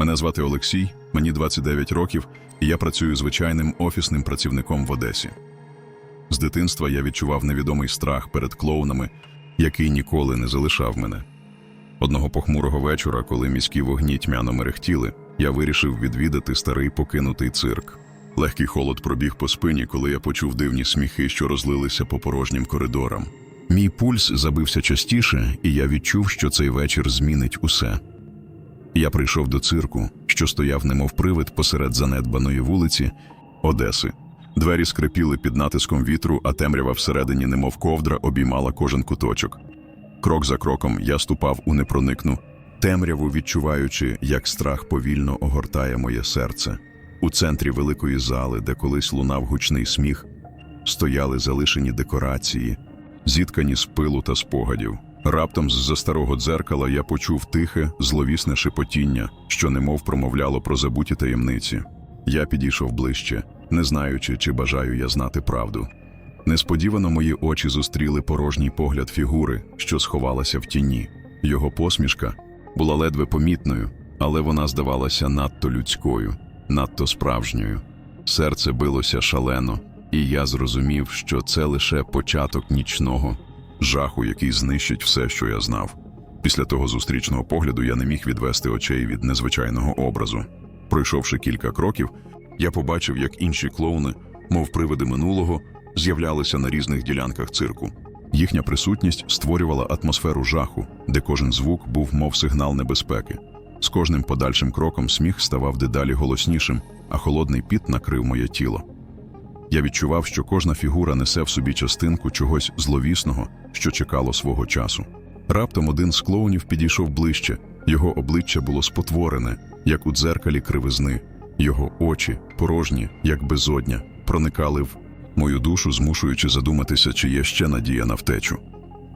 Мене звати Олексій, мені 29 років, і я працюю звичайним офісним працівником в Одесі. З дитинства я відчував невідомий страх перед клоунами, який ніколи не залишав мене. Одного похмурого вечора, коли міські вогні тьмяно мерехтіли, я вирішив відвідати старий покинутий цирк. Легкий холод пробіг по спині, коли я почув дивні сміхи, що розлилися по порожнім коридорам. Мій пульс забився частіше, і я відчув, що цей вечір змінить усе. Я прийшов до цирку, що стояв немов привид посеред занедбаної вулиці Одеси. Двері скрипіли під натиском вітру, а темрява всередині, немов ковдра, обіймала кожен куточок. Крок за кроком я ступав у непроникну темряву, відчуваючи, як страх повільно огортає моє серце. У центрі великої зали, де колись лунав гучний сміх, стояли залишені декорації, зіткані з пилу та спогадів. Раптом з-за старого дзеркала я почув тихе, зловісне шепотіння, що немов промовляло про забуті таємниці. Я підійшов ближче, не знаючи, чи бажаю я знати правду. Несподівано мої очі зустріли порожній погляд фігури, що сховалася в тіні. Його посмішка була ледве помітною, але вона здавалася надто людською, надто справжньою. Серце билося шалено, і я зрозумів, що це лише початок нічного жаху, який знищить все, що я знав. Після того зустрічного погляду я не міг відвести очей від незвичайного образу. Пройшовши кілька кроків, я побачив, як інші клоуни, мов привиди минулого, з'являлися на різних ділянках цирку. Їхня присутність створювала атмосферу жаху, де кожен звук був мов сигнал небезпеки. З кожним подальшим кроком сміх ставав дедалі голоснішим, а холодний піт накрив моє тіло. Я відчував, що кожна фігура несе в собі частинку чогось зловісного, що чекало свого часу. Раптом один з клоунів підійшов ближче, його обличчя було спотворене, як у дзеркалі кривизни, його очі, порожні, як безодня, проникали в мою душу, змушуючи задуматися, чи є ще надія на втечу.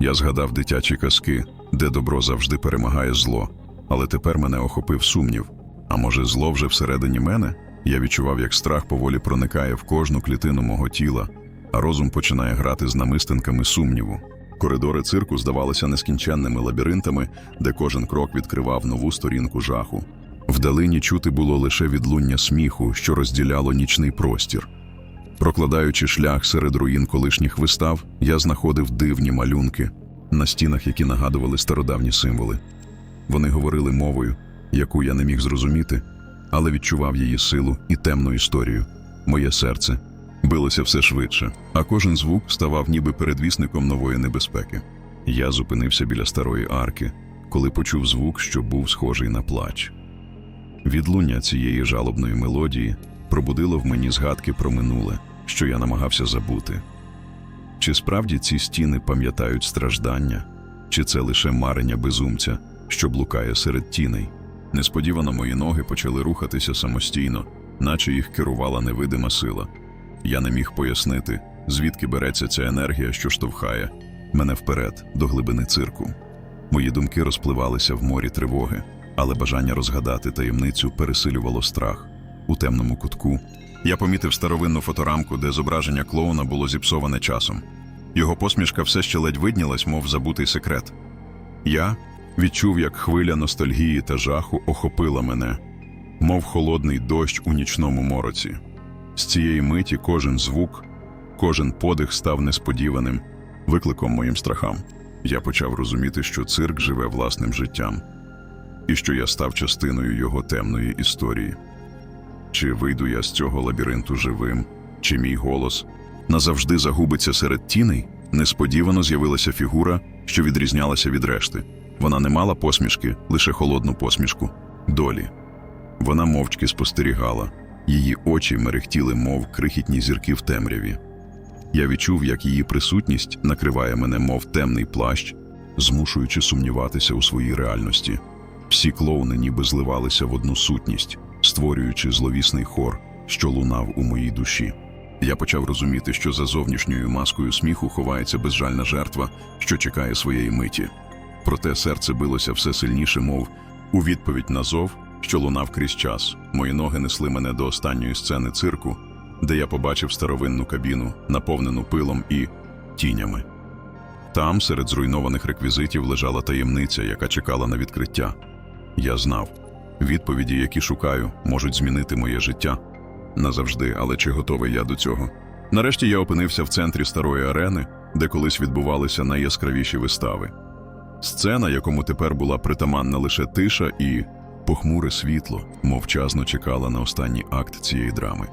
Я згадав дитячі казки, де добро завжди перемагає зло, але тепер мене охопив сумнів. А може, зло вже всередині мене? Я відчував, як страх поволі проникає в кожну клітину мого тіла, а розум починає грати з намистинками сумніву. Коридори цирку здавалися нескінченними лабіринтами, де кожен крок відкривав нову сторінку жаху. Вдалині чути було лише відлуння сміху, що розділяло нічний простір. Прокладаючи шлях серед руїн колишніх вистав, я знаходив дивні малюнки на стінах, які нагадували стародавні символи. Вони говорили мовою, яку я не міг зрозуміти, але відчував її силу і темну історію. Моє серце билося все швидше, а кожен звук ставав ніби передвісником нової небезпеки. Я зупинився біля старої арки, коли почув звук, що був схожий на плач. Відлуння цієї жалобної мелодії пробудило в мені згадки про минуле, що я намагався забути. Чи справді ці стіни пам'ятають страждання, чи це лише марення безумця, що блукає серед тіней? Несподівано мої ноги почали рухатися самостійно, наче їх керувала невидима сила. Я не міг пояснити, звідки береться ця енергія, що штовхає мене вперед до глибини цирку. Мої думки розпливалися в морі тривоги, але бажання розгадати таємницю пересилювало страх. У темному кутку я помітив старовинну фоторамку, де зображення клоуна було зіпсоване часом. Його посмішка все ще ледь виднілась, мов забутий секрет. Я відчув, як хвиля ностальгії та жаху охопила мене, мов холодний дощ у нічному мороці. З цієї миті кожен звук, кожен подих став несподіваним викликом моїм страхам. Я почав розуміти, що цирк живе власним життям, і що я став частиною його темної історії. Чи вийду я з цього лабіринту живим, чи мій голос назавжди загубиться серед тіней? Несподівано з'явилася фігура, що відрізнялася від решти. Вона не мала посмішки, лише холодну посмішку долі. Вона мовчки спостерігала, її очі мерехтіли, мов крихітні зірки в темряві. Я відчув, як її присутність накриває мене, мов темний плащ, змушуючи сумніватися у своїй реальності. Всі клоуни ніби зливалися в одну сутність, створюючи зловісний хор, що лунав у моїй душі. Я почав розуміти, що за зовнішньою маскою сміху ховається безжальна жертва, що чекає своєї миті. Проте серце билося все сильніше, мов у відповідь на зов, що лунав крізь час. Мої ноги несли мене до останньої сцени цирку, де я побачив старовинну кабіну, наповнену пилом і тінями. Там, серед зруйнованих реквізитів, лежала таємниця, яка чекала на відкриття. Я знав, Відповіді, які шукаю, можуть змінити моє життя назавжди, але чи готовий я до цього? Нарешті я опинився в центрі старої арени, де колись відбувалися найяскравіші вистави. Сцена, якому тепер була притаманна лише тиша і похмуре світло, мовчазно чекала на останній акт цієї драми.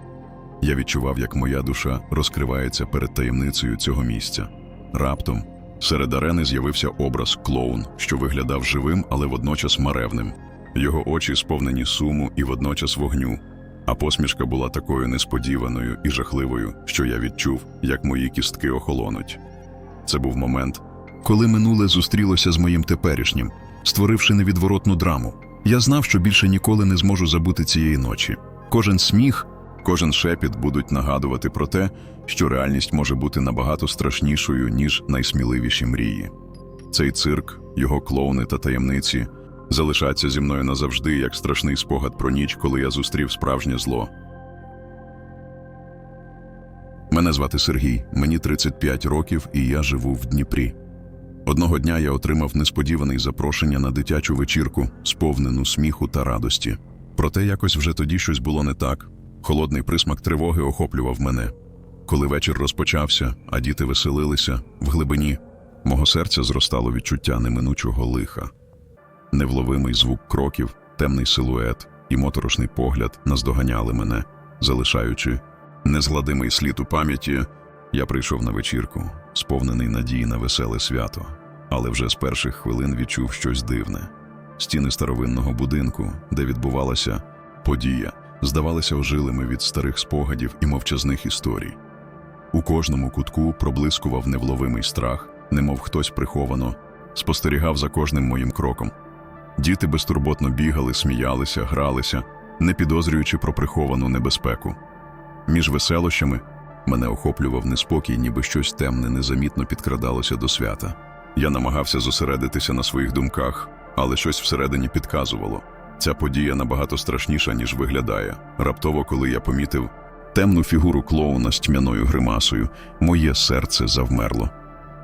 Я відчував, як моя душа розкривається перед таємницею цього місця. Раптом серед арени з'явився образ клоун, що виглядав живим, але водночас маревним. Його очі сповнені суму і водночас вогню. А посмішка була такою несподіваною і жахливою, що я відчув, як мої кістки охолонуть. Це був момент, коли минуле зустрілося з моїм теперішнім, створивши невідворотну драму. Я знав, що більше ніколи не зможу забути цієї ночі. Кожен сміх, кожен шепіт будуть нагадувати про те, що реальність може бути набагато страшнішою, ніж найсміливіші мрії. Цей цирк, його клоуни та таємниці залишаться зі мною назавжди, як страшний спогад про ніч, коли я зустрів справжнє зло. Мене звати Сергій, мені 35 років, і я живу в Дніпрі. Одного дня я отримав несподіваний запрошення на дитячу вечірку, сповнену сміху та радості. Проте якось вже тоді щось було не так. Холодний присмак тривоги охоплював мене. Коли вечір розпочався, а діти веселилися, в глибині мого серця зростало відчуття неминучого лиха. Невловимий звук кроків, темний силует і моторошний погляд наздоганяли мене, залишаючи незгладимий слід у пам'яті. Я прийшов на вечірку, сповнений надії на веселе свято, але вже з перших хвилин відчув щось дивне. Стіни старовинного будинку, де відбувалася подія, здавалися ожилими від старих спогадів і мовчазних історій. У кожному кутку проблискував невловимий страх, немов хтось приховано, спостерігав за кожним моїм кроком. Діти безтурботно бігали, сміялися, гралися, не підозрюючи про приховану небезпеку. Між веселощами мене охоплював неспокій, ніби щось темне незамітно підкрадалося до свята. Я намагався зосередитися на своїх думках, але щось всередині підказувало. Ця подія набагато страшніша, ніж виглядає. Раптово, коли я помітив темну фігуру клоуна з тьмяною гримасою, моє серце завмерло.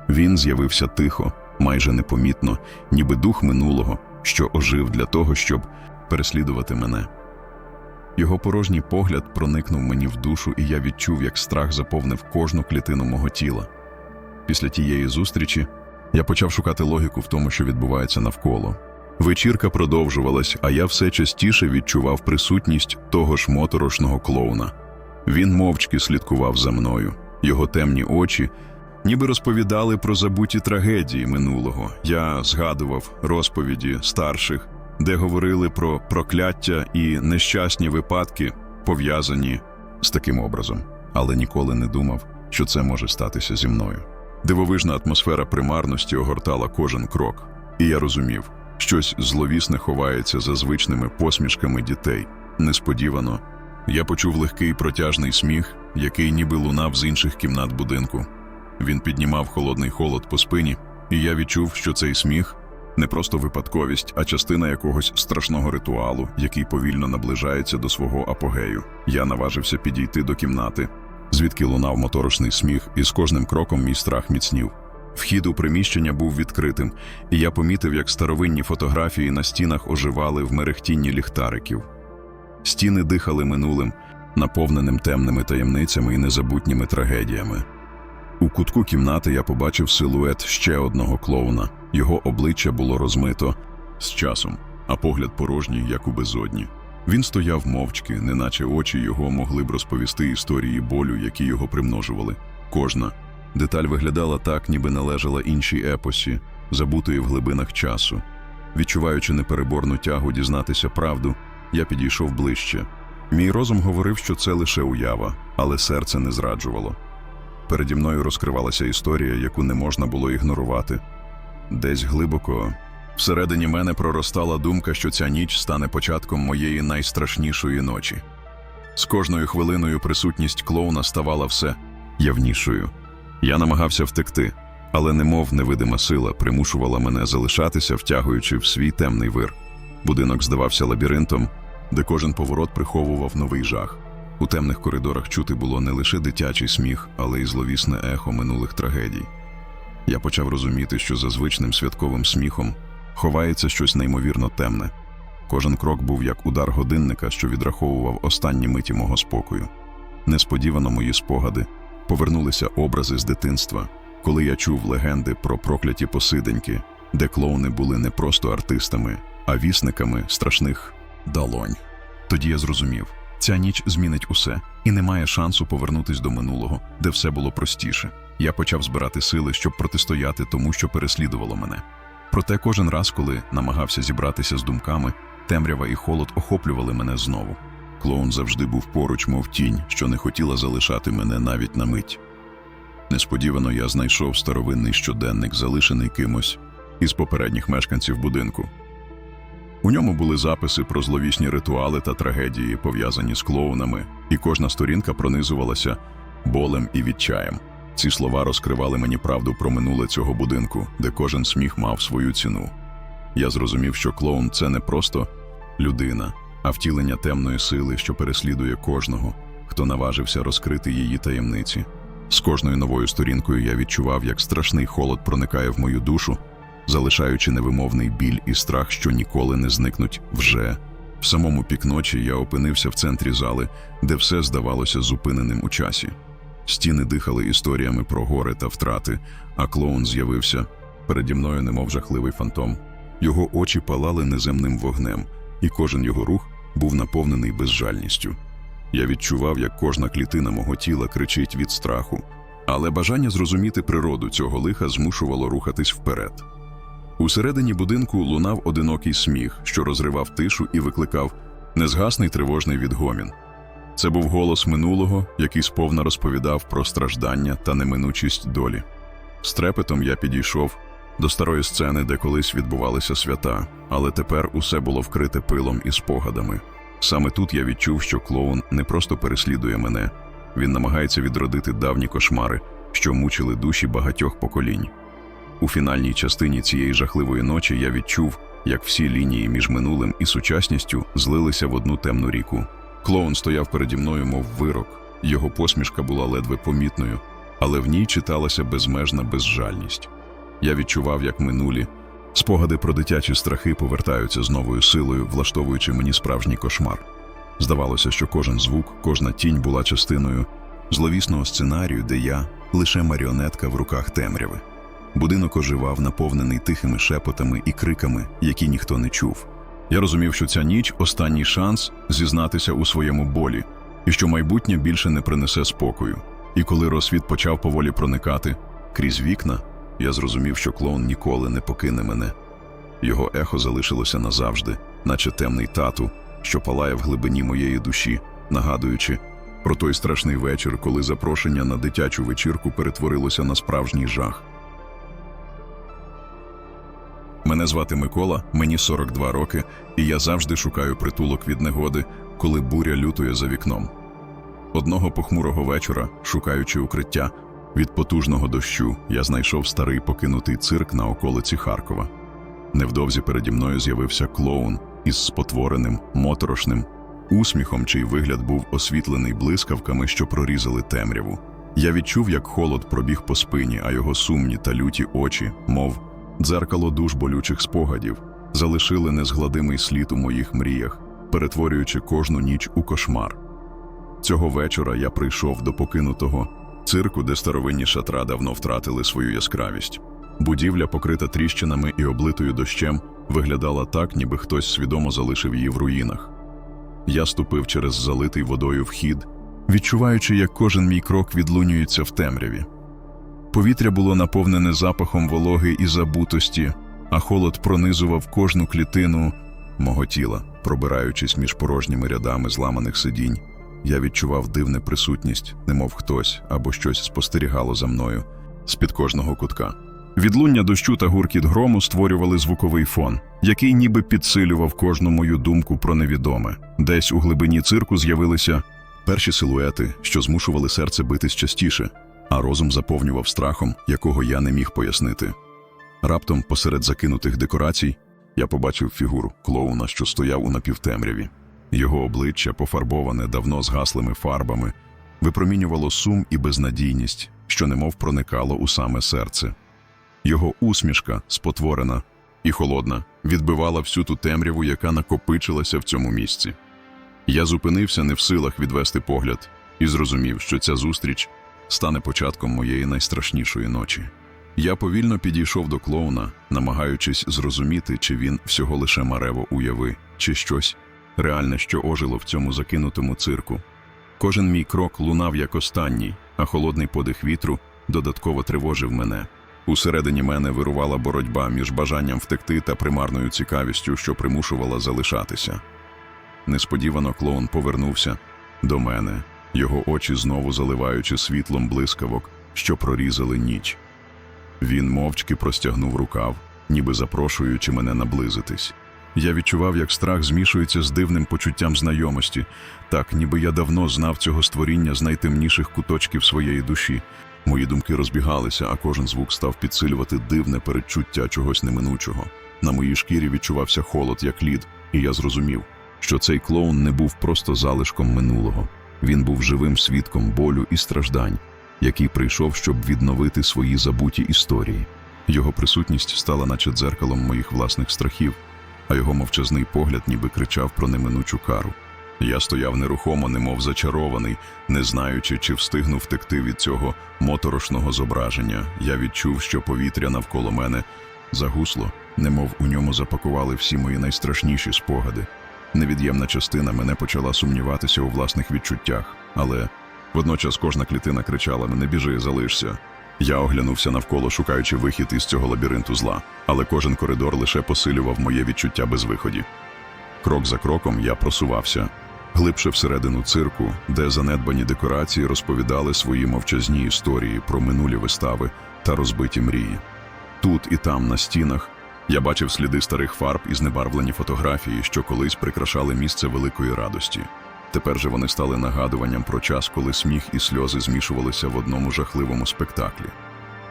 Він з'явився тихо, майже непомітно, ніби дух минулого, що ожив для того, щоб переслідувати мене. Його порожній погляд проникнув мені в душу, і я відчув, як страх заповнив кожну клітину мого тіла. Після тієї зустрічі я почав шукати логіку в тому, що відбувається навколо. Вечірка продовжувалась, а я все частіше відчував присутність того ж моторошного клоуна. Він мовчки слідкував за мною, його темні очі ніби розповідали про забуті трагедії минулого. Я згадував розповіді старших, де говорили про прокляття і нещасні випадки, пов'язані з таким образом, але ніколи не думав, що це може статися зі мною. Дивовижна атмосфера примарності огортала кожен крок, і я розумів, щось зловісне ховається за звичними посмішками дітей. Несподівано я почув легкий протяжний сміх, який ніби лунав з інших кімнат будинку. Він піднімав холодний холод по спині, і я відчув, що цей сміх не просто випадковість, а частина якогось страшного ритуалу, який повільно наближається до свого апогею. Я наважився підійти до кімнати, звідки лунав моторошний сміх, і з кожним кроком мій страх міцнів. Вхід у приміщення був відкритим, і я помітив, як старовинні фотографії на стінах оживали в мерехтінні ліхтариків. Стіни дихали минулим, наповненим темними таємницями і незабутніми трагедіями. У кутку кімнати я побачив силует ще одного клоуна. Його обличчя було розмито з часом, а погляд порожній, як у безодні. Він стояв мовчки, неначе очі його могли б розповісти історії болю, які його примножували. Кожна деталь виглядала так, ніби належала іншій епосі, забутої в глибинах часу. Відчуваючи непереборну тягу дізнатися правду, я підійшов ближче. Мій розум говорив, що це лише уява, але серце не зраджувало. Переді мною розкривалася історія, яку не можна було ігнорувати. Десь глибоко всередині мене проростала думка, що ця ніч стане початком моєї найстрашнішої ночі. З кожною хвилиною присутність клоуна ставала все явнішою. Я намагався втекти, але немов невидима сила примушувала мене залишатися, втягуючи в свій темний вир. Будинок здавався лабіринтом, де кожен поворот приховував новий жах. У темних коридорах чути було не лише дитячий сміх, але й зловісне ехо минулих трагедій. Я почав розуміти, що за звичним святковим сміхом ховається щось неймовірно темне. Кожен крок був як удар годинника, що відраховував останні миті мого спокою. Несподівано мої спогади повернулися образи з дитинства, коли я чув легенди про прокляті посиденьки, де клоуни були не просто артистами, а вісниками страшних долонь. Тоді я зрозумів, ця ніч змінить усе, і немає шансу повернутись до минулого, де все було простіше. Я почав збирати сили, щоб протистояти тому, що переслідувало мене. Проте кожен раз, коли намагався зібратися з думками, темрява і холод охоплювали мене знову. Клоун завжди був поруч, мов тінь, що не хотіла залишати мене навіть на мить. Несподівано я знайшов старовинний щоденник, залишений кимось із попередніх мешканців будинку. У ньому були записи про зловісні ритуали та трагедії, пов'язані з клоунами, і кожна сторінка пронизувалася болем і відчаєм. Ці слова розкривали мені правду про минуле цього будинку, де кожен сміх мав свою ціну. Я зрозумів, що клоун це не просто людина, а втілення темної сили, що переслідує кожного, хто наважився розкрити її таємниці. З кожною новою сторінкою я відчував, як страшний холод проникає в мою душу, залишаючи невимовний біль і страх, що ніколи не зникнуть вже. В самому пікночі я опинився в центрі зали, де все здавалося зупиненим у часі. Стіни дихали історіями про горе та втрати, а клоун з'явився переді мною, немов жахливий фантом. Його очі палали неземним вогнем, і кожен його рух був наповнений безжальністю. Я відчував, як кожна клітина мого тіла кричить від страху, але бажання зрозуміти природу цього лиха змушувало рухатись вперед. Усередині будинку лунав одинокий сміх, що розривав тишу і викликав незгасний тривожний відгомін. Це був голос минулого, який сповна розповідав про страждання та неминучість долі. З трепетом я підійшов до старої сцени, де колись відбувалися свята, але тепер усе було вкрите пилом і спогадами. Саме тут я відчув, що клоун не просто переслідує мене, він намагається відродити давні кошмари, що мучили душі багатьох поколінь. У фінальній частині цієї жахливої ночі я відчув, як всі лінії між минулим і сучасністю злилися в одну темну ріку. Клоун стояв переді мною, мов вирок, його посмішка була ледве помітною, але в ній читалася безмежна безжальність. Я відчував, як минулі спогади про дитячі страхи повертаються з новою силою, влаштовуючи мені справжній кошмар. Здавалося, що кожен звук, кожна тінь була частиною зловісного сценарію, де я лише маріонетка в руках темряви. Будинок оживав, наповнений тихими шепотами і криками, які ніхто не чув. Я розумів, що ця ніч останній шанс зізнатися у своєму болі, і що майбутнє більше не принесе спокою. І коли розсвіт почав поволі проникати крізь вікна, я зрозумів, що клоун ніколи не покине мене. Його ехо залишилося назавжди, наче темний тату, що палає в глибині моєї душі, нагадуючи про той страшний вечір, коли запрошення на дитячу вечірку перетворилося на справжній жах. Мене звати Микола, мені 42 роки, і я завжди шукаю притулок від негоди, коли буря лютує за вікном. Одного похмурого вечора, шукаючи укриття від потужного дощу, я знайшов старий покинутий цирк на околиці Харкова. Невдовзі переді мною з'явився клоун із спотвореним, моторошним усміхом, чий вигляд був освітлений блискавками, що прорізали темряву. Я відчув, як холод пробіг по спині, а його сумні та люті очі, мов дзеркало душ болючих спогадів, залишили незгладимий слід у моїх мріях, перетворюючи кожну ніч у кошмар. Цього вечора я прийшов до покинутого цирку, де старовинні шатра давно втратили свою яскравість. Будівля, покрита тріщинами і облитою дощем, виглядала так, ніби хтось свідомо залишив її в руїнах. Я ступив через залитий водою вхід, відчуваючи, як кожен мій крок відлунюється в темряві. Повітря було наповнене запахом вологи і забутості, а холод пронизував кожну клітину мого тіла, пробираючись між порожніми рядами зламаних сидінь. Я відчував дивну присутність, немов хтось або щось спостерігало за мною з-під кожного кутка. Відлуння дощу та гуркіт грому створювали звуковий фон, який ніби підсилював кожну мою думку про невідоме. Десь у глибині цирку з'явилися перші силуети, що змушували серце битись частіше, а розум заповнював страхом, якого я не міг пояснити. Раптом, посеред закинутих декорацій, я побачив фігуру клоуна, що стояв у напівтемряві. Його обличчя, пофарбоване давно згаслими фарбами, випромінювало сум і безнадійність, що немов проникало у саме серце. Його усмішка, спотворена і холодна, відбивала всю ту темряву, яка накопичилася в цьому місці. Я зупинився не в силах відвести погляд і зрозумів, що ця зустріч стане початком моєї найстрашнішої ночі. Я повільно підійшов до клоуна, намагаючись зрозуміти, чи він всього лише марево уяви, чи щось реальне, що ожило в цьому закинутому цирку. Кожен мій крок лунав як останній, а холодний подих вітру додатково тривожив мене. Усередині мене вирувала боротьба між бажанням втекти та примарною цікавістю, що примушувала залишатися. Несподівано клоун повернувся до мене, його очі знову заливаючи світлом блискавок, що прорізали ніч. Він мовчки простягнув рукав, ніби запрошуючи мене наблизитись. Я відчував, як страх змішується з дивним почуттям знайомості, так, ніби я давно знав цього створіння з найтемніших куточків своєї душі. Мої думки розбігалися, а кожен звук став підсилювати дивне передчуття чогось неминучого. На моїй шкірі відчувався холод, як лід, і я зрозумів, що цей клоун не був просто залишком минулого. Він був живим свідком болю і страждань, який прийшов, щоб відновити свої забуті історії. Його присутність стала наче дзеркалом моїх власних страхів, а його мовчазний погляд ніби кричав про неминучу кару. Я стояв нерухомо, немов зачарований, не знаючи, чи встигну втекти від цього моторошного зображення. Я відчув, що повітря навколо мене загусло, немов у ньому запакували всі мої найстрашніші спогади. Невід'ємна частина мене почала сумніватися у власних відчуттях, але водночас кожна клітина кричала: не біжи, залишся. Я оглянувся навколо, шукаючи вихід із цього лабіринту зла, але кожен коридор лише посилював моє відчуття безвиході. Крок за кроком я просувався глибше всередину цирку, де занедбані декорації розповідали свої мовчазні історії про минулі вистави та розбиті мрії. Тут і там, на стінах, я бачив сліди старих фарб і знебарвлені фотографії, що колись прикрашали місце великої радості. Тепер же вони стали нагадуванням про час, коли сміх і сльози змішувалися в одному жахливому спектаклі.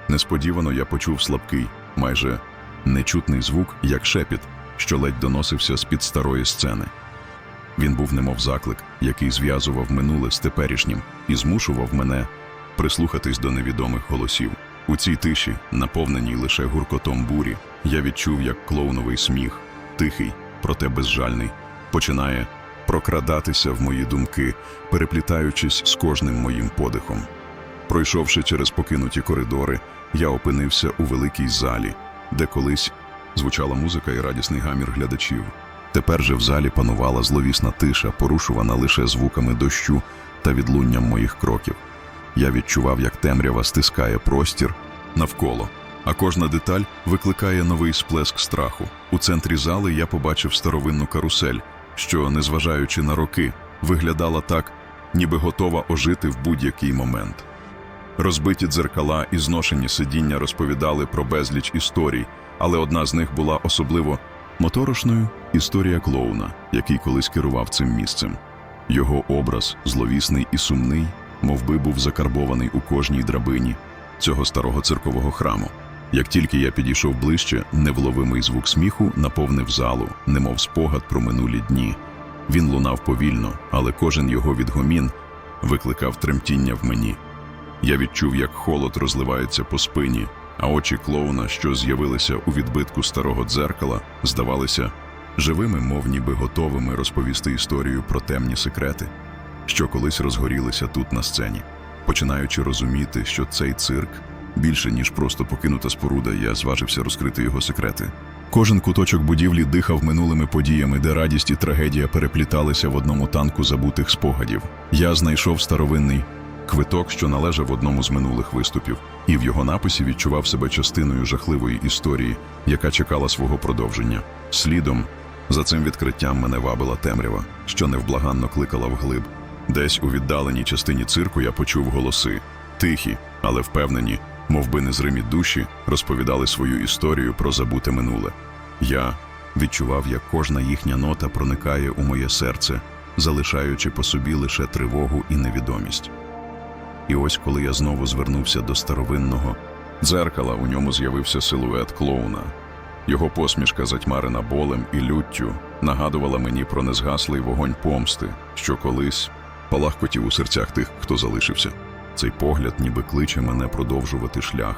Несподівано я почув слабкий, майже нечутний звук, як шепіт, що ледь доносився з-під старої сцени. Він був немов заклик, який зв'язував минуле з теперішнім і змушував мене прислухатись до невідомих голосів. У цій тиші, наповненій лише гуркотом бурі, я відчув, як клоуновий сміх, тихий, проте безжальний, починає прокрадатися в мої думки, переплітаючись з кожним моїм подихом. Пройшовши через покинуті коридори, я опинився у великій залі, де колись звучала музика і радісний гамір глядачів. Тепер же в залі панувала зловісна тиша, порушувана лише звуками дощу та відлунням моїх кроків. Я відчував, як темрява стискає простір навколо, а кожна деталь викликає новий сплеск страху. У центрі зали я побачив старовинну карусель, що, незважаючи на роки, виглядала так, ніби готова ожити в будь-який момент. Розбиті дзеркала і зношені сидіння розповідали про безліч історій, але одна з них була особливо моторошною історія клоуна, який колись керував цим місцем. Його образ, зловісний і сумний, мовби був закарбований у кожній драбині цього старого циркового храму. Як тільки я підійшов ближче, невловимий звук сміху наповнив залу, немов спогад про минулі дні. Він лунав повільно, але кожен його відгомін викликав тремтіння в мені. Я відчув, як холод розливається по спині, а очі клоуна, що з'явилися у відбитку старого дзеркала, здавалися живими, мов ніби готовими розповісти історію про темні секрети, що колись розгорілися тут на сцені. Починаючи розуміти, що цей цирк більше ніж просто покинута споруда, я зважився розкрити його секрети. Кожен куточок будівлі дихав минулими подіями, де радість і трагедія перепліталися в одному танку забутих спогадів. Я знайшов старовинний квиток, що належав одному з минулих виступів, і в його написі відчував себе частиною жахливої історії, яка чекала свого продовження. Слідом за цим відкриттям мене вабила темрява, що невблаганно кликала вглиб. Десь у віддаленій частині цирку я почув голоси, тихі, але впевнені, мов би незримі душі, розповідали свою історію про забуте минуле. Я відчував, як кожна їхня нота проникає у моє серце, залишаючи по собі лише тривогу і невідомість. І ось коли я знову звернувся до старовинного дзеркала, у ньому з'явився силует клоуна. Його посмішка, затьмарена болем і люттю, нагадувала мені про незгаслий вогонь помсти, що колись палахкотів у серцях тих, хто залишився. Цей погляд ніби кличе мене продовжувати шлях,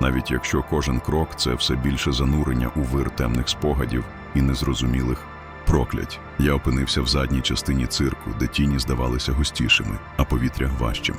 навіть якщо кожен крок це все більше занурення у вир темних спогадів і незрозумілих проклять. Я опинився в задній частині цирку, де тіні здавалися густішими, а повітря важчим.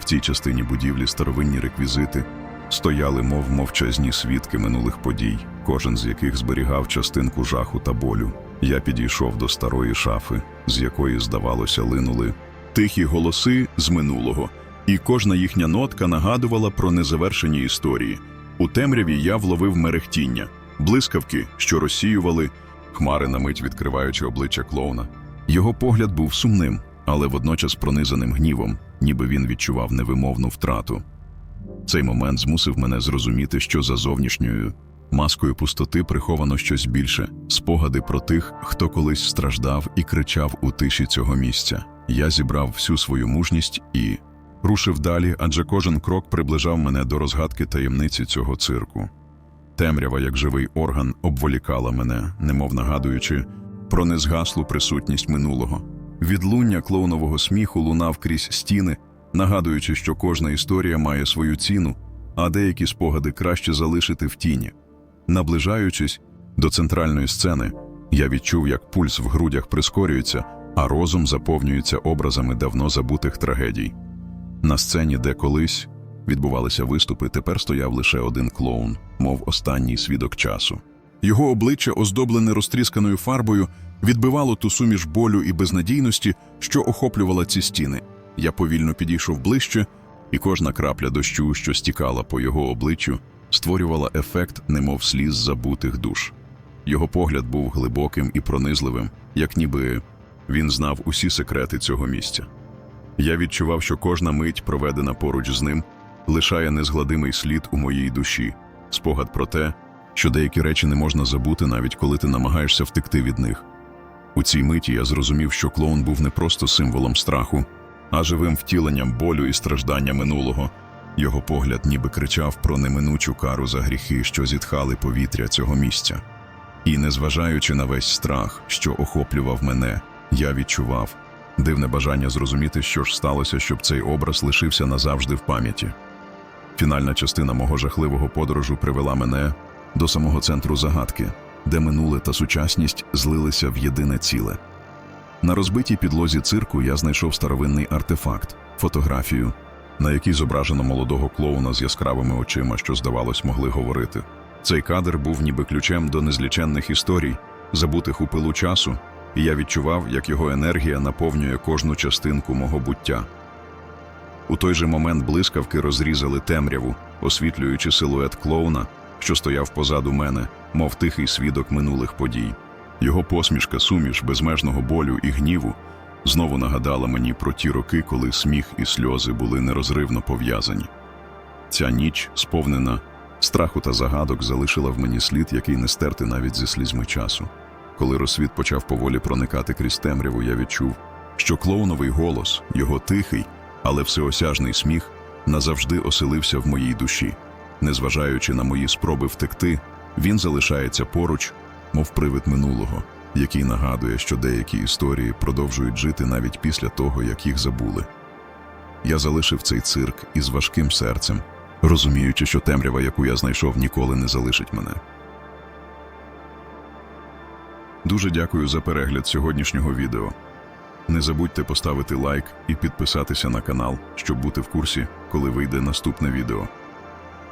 В цій частині будівлі старовинні реквізити стояли, мов мовчазні свідки минулих подій, кожен з яких зберігав частинку жаху та болю. Я підійшов до старої шафи, з якої, здавалося, линули тихі голоси з минулого, і кожна їхня нотка нагадувала про незавершені історії. У темряві я вловив мерехтіння, блискавки, що розсіювали, хмари на мить відкриваючи обличчя клоуна. Його погляд був сумним, але водночас пронизаним гнівом, ніби він відчував невимовну втрату. Цей момент змусив мене зрозуміти, що за зовнішньою маскою пустоти приховано щось більше спогади про тих, хто колись страждав і кричав у тиші цього місця. Я зібрав всю свою мужність і рушив далі, адже кожен крок приближав мене до розгадки таємниці цього цирку. Темрява, як живий орган, обволікала мене, немов нагадуючи про незгаслу присутність минулого. Відлуння клоунового сміху лунав крізь стіни, нагадуючи, що кожна історія має свою ціну, а деякі спогади краще залишити в тіні. Наближаючись до центральної сцени, я відчув, як пульс в грудях прискорюється, а розум заповнюється образами давно забутих трагедій. На сцені, де колись відбувалися виступи, тепер стояв лише один клоун, мов останній свідок часу. Його обличчя, оздоблене розтрісканою фарбою, відбивало ту суміш болю і безнадійності, що охоплювала ці стіни. Я повільно підійшов ближче, і кожна крапля дощу, що стікала по його обличчю, створювала ефект, немов сліз забутих душ. Його погляд був глибоким і пронизливим, як ніби він знав усі секрети цього місця. Я відчував, що кожна мить, проведена поруч з ним, лишає незгладимий слід у моїй душі, спогад про те, що деякі речі не можна забути, навіть коли ти намагаєшся втекти від них. У цій миті я зрозумів, що клоун був не просто символом страху, а живим втіленням болю і страждання минулого. Його погляд ніби кричав про неминучу кару за гріхи, що зітхали повітря цього місця. І, незважаючи на весь страх, що охоплював мене, я відчував дивне бажання зрозуміти, що ж сталося, щоб цей образ лишився назавжди в пам'яті. Фінальна частина мого жахливого подорожу привела мене до самого центру загадки, де минуле та сучасність злилися в єдине ціле. На розбитій підлозі цирку я знайшов старовинний артефакт фотографію, на якій зображено молодого клоуна з яскравими очима, що, здавалось, могли говорити. Цей кадр був ніби ключем до незліченних історій, забутих у пилу часу, і я відчував, як його енергія наповнює кожну частинку мого буття. У той же момент блискавки розрізали темряву, освітлюючи силует клоуна, що стояв позаду мене, мов тихий свідок минулих подій. Його посмішка, суміш безмежного болю і гніву, знову нагадала мені про ті роки, коли сміх і сльози були нерозривно пов'язані. Ця ніч, сповнена страху та загадок, залишила в мені слід, який не стерти навіть зі слізьми часу. Коли розсвіт почав поволі проникати крізь темряву, я відчув, що клоуновий голос, його тихий, але всеосяжний сміх, назавжди оселився в моїй душі. Незважаючи на мої спроби втекти, він залишається поруч, мов привид минулого, який нагадує, що деякі історії продовжують жити навіть після того, як їх забули. Я залишив цей цирк із важким серцем, розуміючи, що темрява, яку я знайшов, ніколи не залишить мене. Дуже дякую за перегляд сьогоднішнього відео. Не забудьте поставити лайк і підписатися на канал, щоб бути в курсі, коли вийде наступне відео.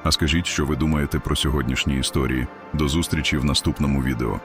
А скажіть, що ви думаєте про сьогоднішні історії. До зустрічі в наступному відео.